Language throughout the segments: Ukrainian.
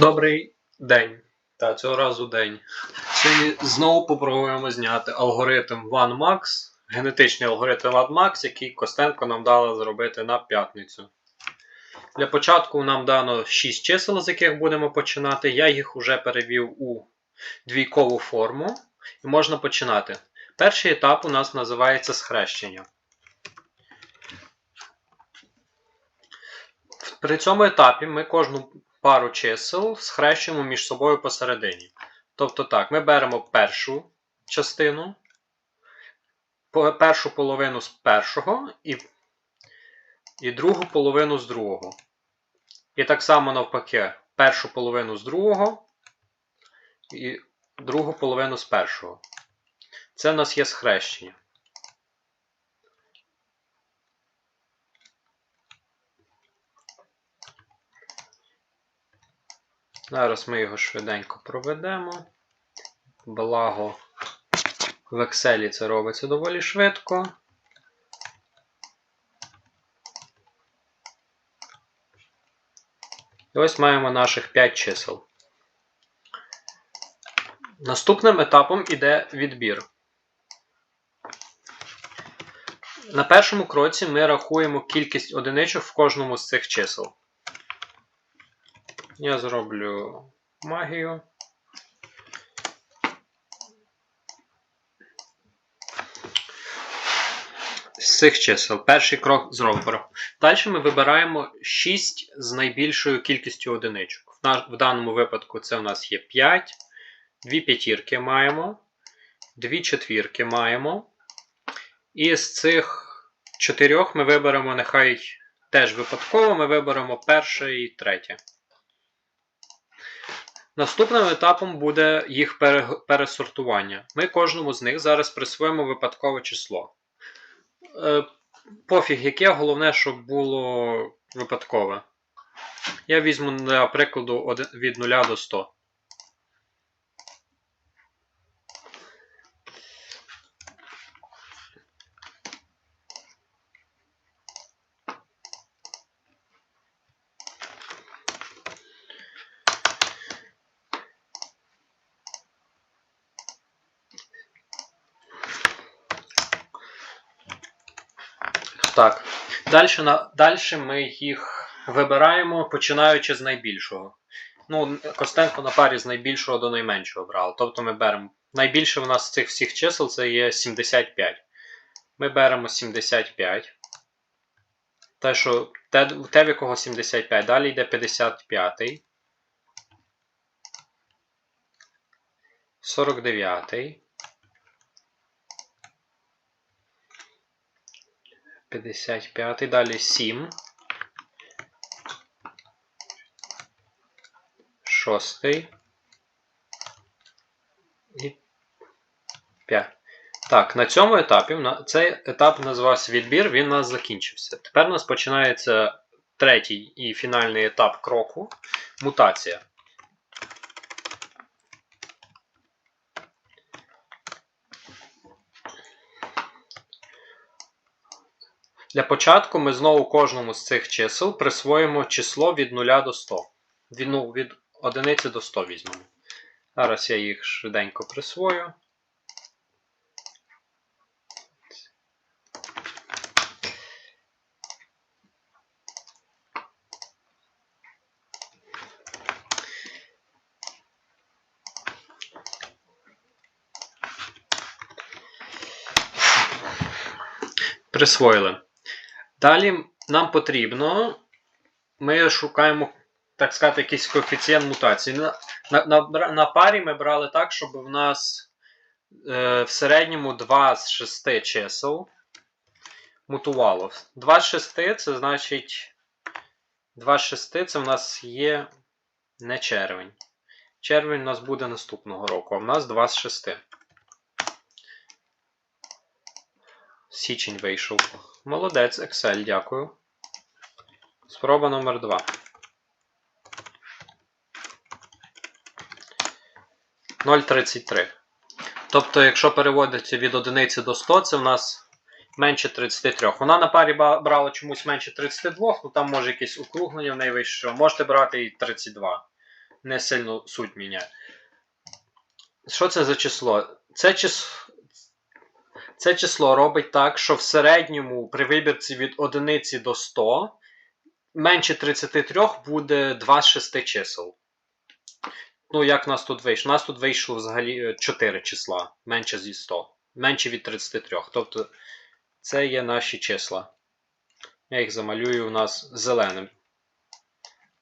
Добрий день. Та цього разу день. Сьогодні знову попробуємо зняти алгоритм OneMax, генетичний алгоритм OneMax, який Костенко нам дала зробити на п'ятницю. Для початку нам дано 6 чисел, з яких будемо починати. Я їх вже перевів у двійкову форму і можна починати. Перший етап у нас називається схрещення. При цьому етапі ми кожну пару чисел схрещуємо між собою посередині. Тобто так, ми беремо першу частину, першу половину з першого і, і другу половину з другого. І так само навпаки, першу половину з другого і другу половину з першого. Це в нас є схрещення. Зараз ми його швиденько проведемо. Благо в Excel це робиться доволі швидко. І ось маємо наших 5 чисел. Наступним етапом іде відбір. На першому кроці ми рахуємо кількість одиничок в кожному з цих чисел. Я зроблю магію. З цих чисел. Перший крок зроблено. Далі ми вибираємо 6 з найбільшою кількістю одиничок. В, в даному випадку це у нас є 5, 2 п'ятірки маємо, 2 четвірки маємо. І з цих чотирьох ми виберемо, нехай теж випадково, ми виберемо перше і третє. Наступним етапом буде їх пересортування. Ми кожному з них зараз присвоїмо випадкове число. Е, Пофіг, яке, головне, щоб було випадкове. Я візьму, для прикладу, від 0 до 100. Так. Далі, далі ми їх вибираємо, починаючи з найбільшого. Ну, Костенко на парі з найбільшого до найменшого брав. Тобто ми беремо. Найбільше в нас цих всіх чисел це є 75. Ми беремо 75. Те, що, те, те, в якого 75. Далі йде 55. 49. 55. Далі 7. 6. І 5. Так, на цьому етапі цей етап називався відбір, він у нас закінчився. Тепер у нас починається третій і фінальний етап кроку мутація. Для початку ми знову кожному з цих чисел присвоїмо число від 0 до 100. Від, ну, від 1 до 100 візьмемо. Зараз я їх швиденько присвою. Присвоїли. Далі нам потрібно. Ми шукаємо, так сказати, якийсь коефіцієнт мутації. На, на, на, парі ми брали так, щоб в нас е, в середньому 2 з 6 чисел мутувало. 2 з 6 це значить. 2 з 6 це в нас є не червень. Червень у нас буде наступного року, а в нас 2 з 6. Січень вийшов. Молодець, Excel, дякую. Спроба номер 2. Ноль. Тобто, якщо переводити від одиниці до 100, це в нас менше 33. Вона на парі брала чомусь менше 32, ну там може якесь округлення в неї вийшло. Можете брати і 32. не сильно суть міняє. Що це за число? Це число. Це число робить так, що в середньому при вибірці від 1 до 100 менше 33 буде 2 з 6 чисел. Ну, як в нас тут вийшло? У нас тут вийшло взагалі 4 числа, менше зі 100, менше від 33. Тобто це є наші числа. Я їх замалюю у нас зеленим.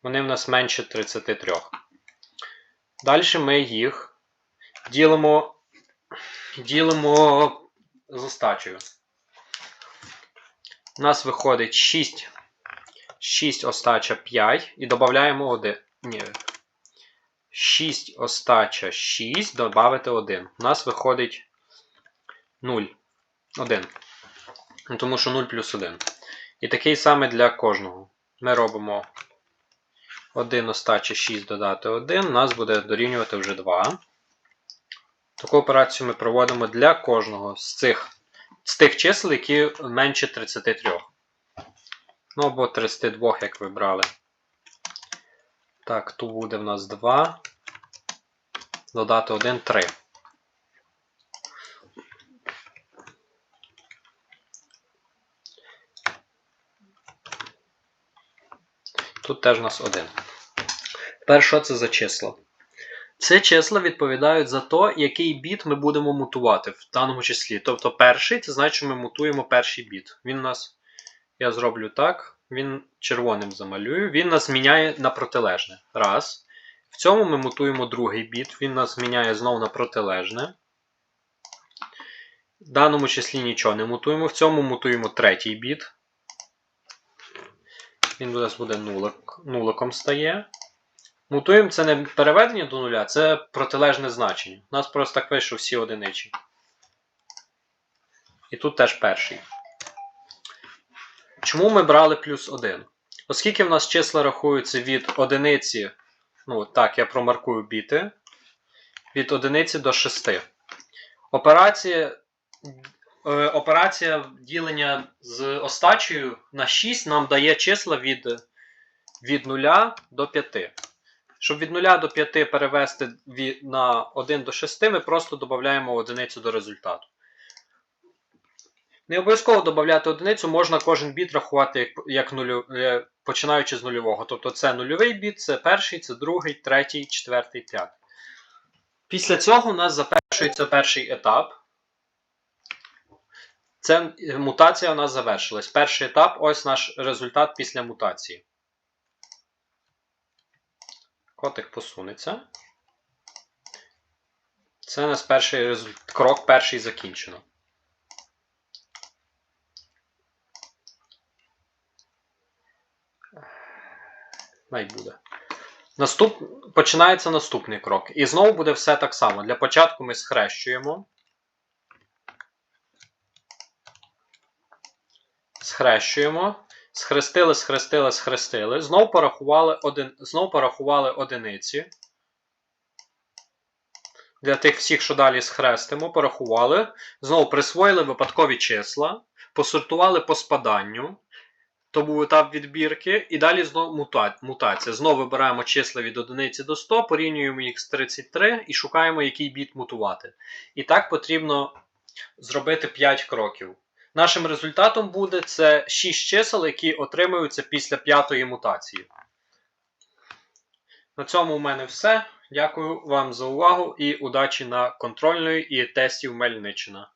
Вони в нас менше 33. Далі ми їх ділимо, ділимо з остачею. У нас виходить 6, 6 остача 5 і додаємо 1. Ні. 6 остача 6, додати 1. У нас виходить 0. 1. Ну, Тому що 0 плюс 1. І такий саме для кожного. Ми робимо 1 остача 6 додати 1, у нас буде дорівнювати вже 2. Таку операцію ми проводимо для кожного з цих з тих чисел, які менше 33. Ну або 32, як ви брали. Так, тут буде в нас 2. Додати 1, 3. Тут теж у нас 1. Тепер що це за числа? Це числа відповідають за те, який біт ми будемо мутувати в даному числі. Тобто перший, це значить, що ми мутуємо перший біт. Він у нас, я зроблю так, він червоним замалюю, він нас міняє на протилежне. Раз. В цьому ми мутуємо другий біт, він нас міняє знову на протилежне. В даному числі нічого не мутуємо. В цьому мутуємо третій біт. Він у нас буде нулик, нуликом стає. Мутуємо це не переведення до нуля, це протилежне значення. У нас просто так вийшло всі одиничі. І тут теж перший. Чому ми брали плюс 1? Оскільки в нас числа рахуються від одиниці, ну так, я промаркую біти, від одиниці до 6. Операція, е, операція ділення з остачею на 6 нам дає числа від, від 0 до 5. Щоб від 0 до 5 перевести на 1 до 6, ми просто додаємо одиницю до результату. Не обов'язково додати одиницю, можна кожен біт рахувати як, як нулю, е, починаючи з нульового. Тобто це нульовий біт, це перший, це другий, третій, четвертий, п'ятий. Після цього у нас завершується перший етап. Це мутація у нас завершилась. Перший етап ось наш результат після мутації. Котик посунеться. Це у нас перший результ... крок перший закінчено. Най буде. Наступ... Починається наступний крок. І знову буде все так само. Для початку ми схрещуємо. Схрещуємо. Схрестили, схрестили, схрестили. Знову порахували, один... Знову порахували одиниці. Для тих всіх, що далі схрестимо, порахували. Знову присвоїли випадкові числа, посортували по спаданню. То був етап відбірки, і далі знову мута... мутація. Знову вибираємо числа від 1 до 100, порівнюємо їх з 33 і шукаємо, який біт мутувати. І так потрібно зробити 5 кроків. Нашим результатом буде це 6 чисел, які отримуються після п'ятої мутації. На цьому у мене все. Дякую вам за увагу і удачі на контрольної і тестів Мельниччина.